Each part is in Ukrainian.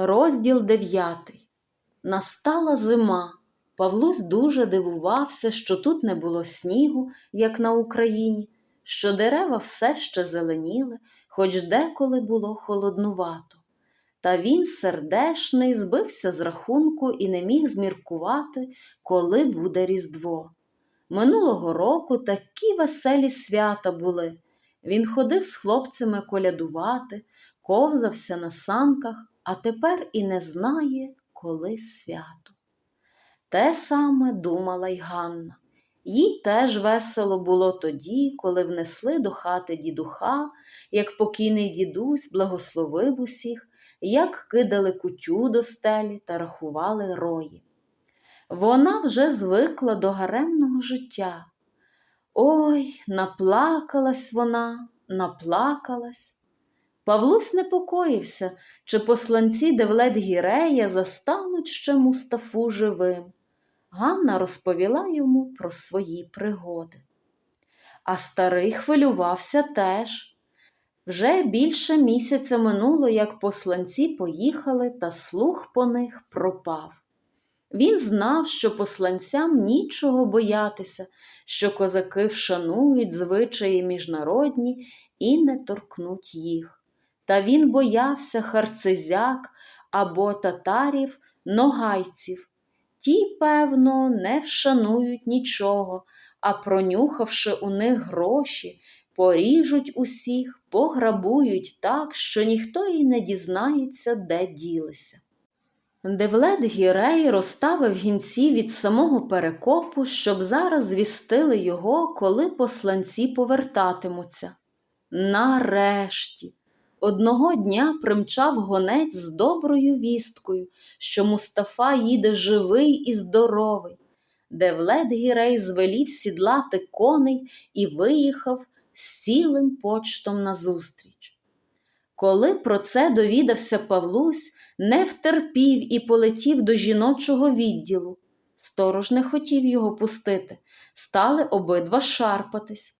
Розділ дев'ятий. Настала зима. Павлусь дуже дивувався, що тут не було снігу, як на Україні, що дерева все ще зеленіли, хоч деколи було холоднувато. Та він, сердешний, збився з рахунку і не міг зміркувати, коли буде Різдво. Минулого року такі веселі свята були. Він ходив з хлопцями колядувати, ковзався на санках, а тепер і не знає, коли свято. Те саме думала й Ганна. Їй теж весело було тоді, коли внесли до хати дідуха, як покійний дідусь благословив усіх, як кидали кутю до стелі та рахували рої. Вона вже звикла до гаремного життя. Ой, наплакалась вона, наплакалась. Павлусь непокоївся, чи посланці Девлет Гірея застануть ще Мустафу живим. Ганна розповіла йому про свої пригоди. А старий хвилювався теж. Вже більше місяця минуло, як посланці поїхали, та слух по них пропав. Він знав, що посланцям нічого боятися, що козаки вшанують звичаї міжнародні і не торкнуть їх. Та він боявся харцизяк або татарів, ногайців. Ті, певно, не вшанують нічого, а пронюхавши у них гроші, поріжуть усіх, пограбують так, що ніхто і не дізнається, де ділися. Девлет Гірей розставив гінці від самого перекопу, щоб зараз звістили його, коли посланці повертатимуться. Нарешті, одного дня примчав гонець з доброю вісткою, що Мустафа їде живий і здоровий. Девлет Гірей звелів сідлати коней і виїхав з цілим почтом назустріч. Коли про це довідався Павлусь, не втерпів і полетів до жіночого відділу. Сторож не хотів його пустити, стали обидва шарпатись.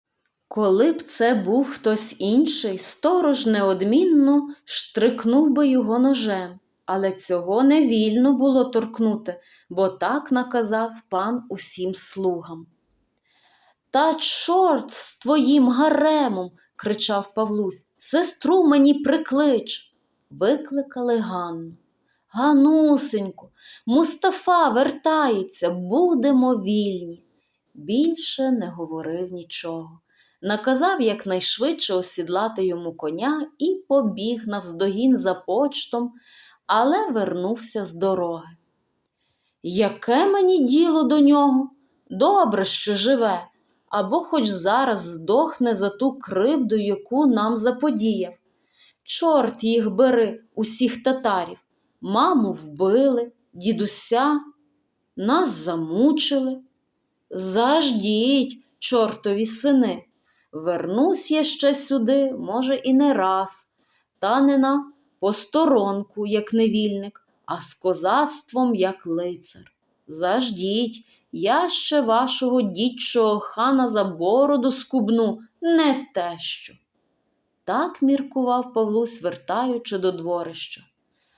Коли б це був хтось інший, сторож неодмінно штрикнув би його ножем, але цього не вільно було торкнути, бо так наказав пан усім слугам. Та чорт з твоїм гаремом, кричав Павлусь, сестру мені приклич. Викликали Ганну. Ганусенько, Мустафа вертається, будемо вільні. Більше не говорив нічого. Наказав якнайшвидше осідлати йому коня і побіг навздогін за почтом, але вернувся з дороги. Яке мені діло до нього? Добре, що живе, або хоч зараз здохне за ту кривду, яку нам заподіяв. Чорт їх бери, усіх татарів. Маму вбили, дідуся, нас замучили. Заждіть, чортові сини. Вернусь я ще сюди, може, і не раз, та не на посторонку, як невільник, а з козацтвом, як лицар. Заждіть, я ще вашого дідчого хана за бороду скубну, не те що. Так міркував Павлусь, вертаючи до дворища.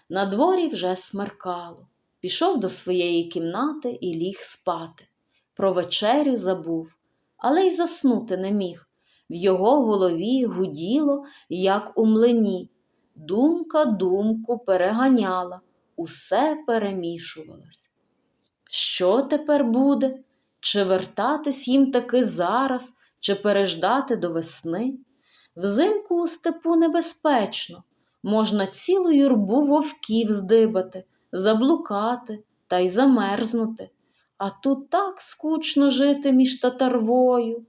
На дворі вже смеркало. Пішов до своєї кімнати і ліг спати. Про вечерю забув, але й заснути не міг. В його голові гуділо, як у млині. Думка думку переганяла, усе перемішувалось. Що тепер буде? Чи вертатись їм таки зараз, чи переждати до весни? Взимку у степу небезпечно, можна цілу юрбу вовків здибати, заблукати та й замерзнути. А тут так скучно жити між татарвою.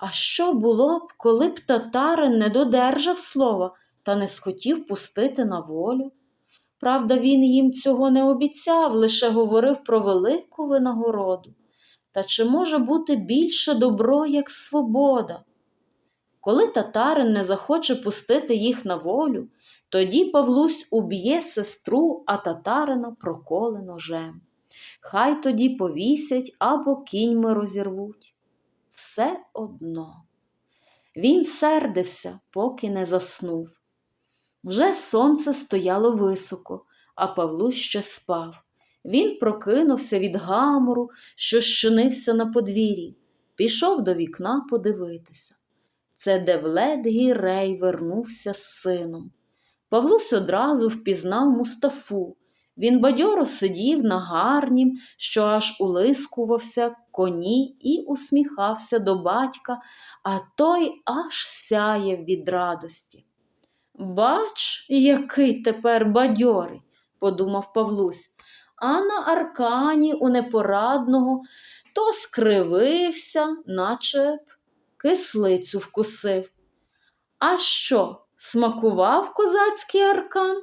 А що було б, коли б татарин не додержав слова та не схотів пустити на волю? Правда, він їм цього не обіцяв, лише говорив про велику винагороду. Та чи може бути більше добро, як свобода? Коли татарин не захоче пустити їх на волю, тоді Павлусь уб'є сестру, а татарина проколе ножем. Хай тоді повісять або кіньми розірвуть. Все одно. Він сердився, поки не заснув. Вже сонце стояло високо, а Павлусь ще спав. Він прокинувся від гамору, що щинився на подвір'ї, пішов до вікна подивитися. Це Девлет Гірей вернувся з сином. Павлусь одразу впізнав Мустафу. Він бадьоро сидів на гарнім, що аж улискувався коні і усміхався до батька, а той аж сяяв від радості. Бач, який тепер бадьорий, подумав Павлусь, а на аркані у непорадного то скривився, наче б кислицю вкусив. А що, смакував козацький аркан?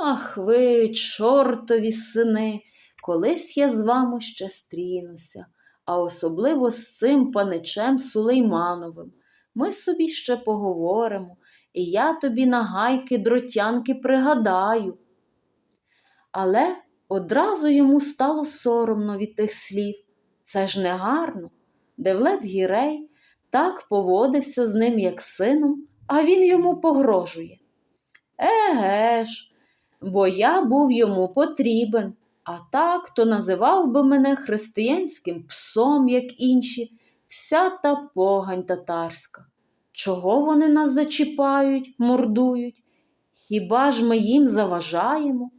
Ах ви, чортові сини, колись я з вами ще стрінуся, а особливо з цим паничем Сулеймановим. Ми собі ще поговоримо, і я тобі на гайки дротянки пригадаю. Але одразу йому стало соромно від тих слів. Це ж не гарно. Девлет Гірей так поводився з ним, як сином, а він йому погрожує. Еге ж, бо я був йому потрібен, а так то називав би мене християнським псом, як інші, вся та погань татарська. Чого вони нас зачіпають, мордують? Хіба ж ми їм заважаємо?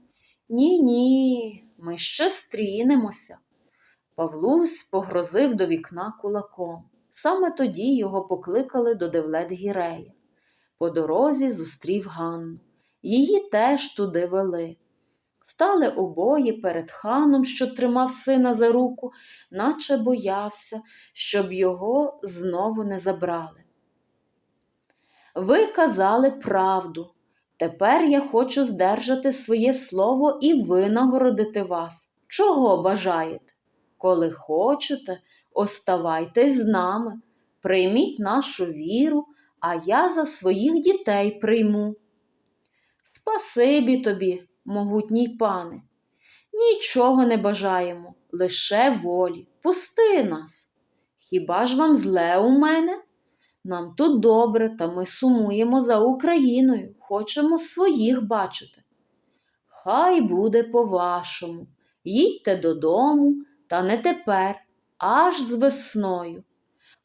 Ні, ні, ми ще стрінемося. Павлусь погрозив до вікна кулаком. Саме тоді його покликали до Девлет Гірея. По дорозі зустрів Ганну. Її теж туди вели. Стали обоє перед ханом, що тримав сина за руку, наче боявся, щоб його знову не забрали. Ви казали правду. Тепер я хочу здержати своє слово і винагородити вас. Чого бажаєте? Коли хочете, оставайтесь з нами, прийміть нашу віру, а я за своїх дітей прийму. Спасибі тобі, могутній пане. Нічого не бажаємо, лише волі. Пусти нас. Хіба ж вам зле у мене? Нам тут добре, та ми сумуємо за Україною, хочемо своїх бачити. Хай буде по-вашому. Їдьте додому, та не тепер, аж з весною.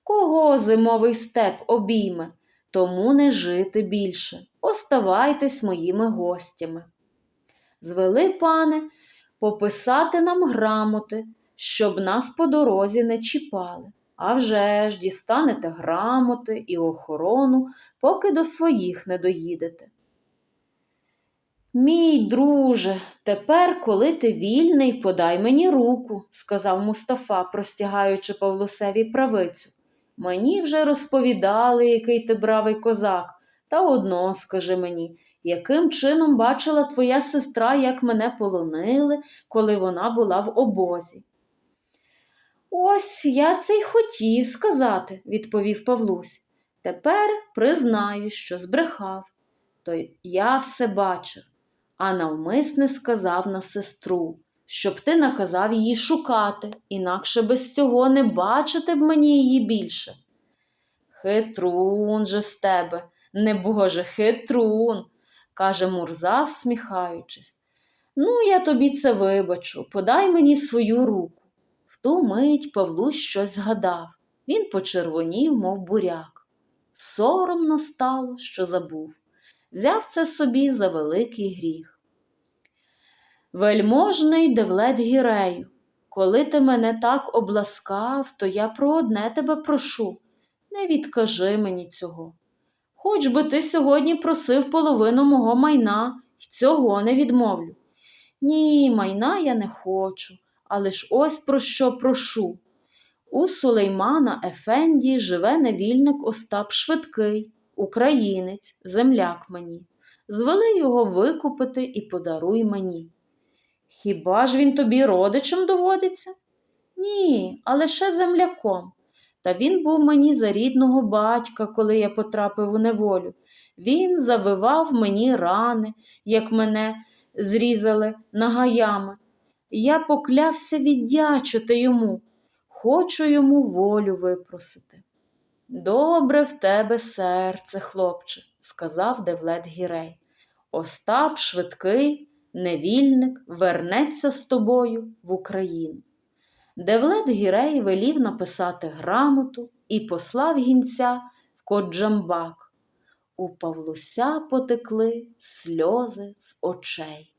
Кого зимовий степ обійме, тому не жити більше. Оставайтесь моїми гостями. Звели, пане, пописати нам грамоти, щоб нас по дорозі не чіпали. А вже ж дістанете грамоти і охорону, поки до своїх не доїдете. Мій друже, тепер, коли ти вільний, подай мені руку, сказав Мустафа, простягаючи Павлусеві правицю. Мені вже розповідали, який ти бравий козак, та одно скажи мені, яким чином бачила твоя сестра, як мене полонили, коли вона була в обозі. Ось я це й хотів сказати, відповів Павлусь. Тепер признаю, що збрехав. То я все бачив, а навмисне сказав на сестру, щоб ти наказав її шукати, інакше без цього не бачити б мені її більше. Хитрун же з тебе, небоже, хитрун, каже Мурза, всміхаючись. Ну, я тобі це вибачу, подай мені свою руку. В ту мить Павлусь щось згадав. Він почервонів, мов буряк. Соромно стало, що забув. Взяв це собі за великий гріх. Вельможний Девлет Гірею, коли ти мене так обласкав, то я про одне тебе прошу. Не відкажи мені цього. Хоч би ти сьогодні просив половину мого майна, й цього не відмовлю. Ні, майна я не хочу, але ж ось про що прошу. У Сулеймана Ефенді живе невільник Остап Швидкий, українець, земляк мені. Звели його викупити і подаруй мені. Хіба ж він тобі родичем доводиться? Ні, а лише земляком. Та він був мені за рідного батька, коли я потрапив у неволю. Він завивав мені рани, як мене зрізали нагаями. Я поклявся віддячити йому, хочу йому волю випросити. Добре в тебе серце, хлопче, сказав Девлет Гірей. Остап швидкий невільник вернеться з тобою в Україну. Девлет Гірей велів написати грамоту і послав гінця в Коджамбак. У Павлуся потекли сльози з очей.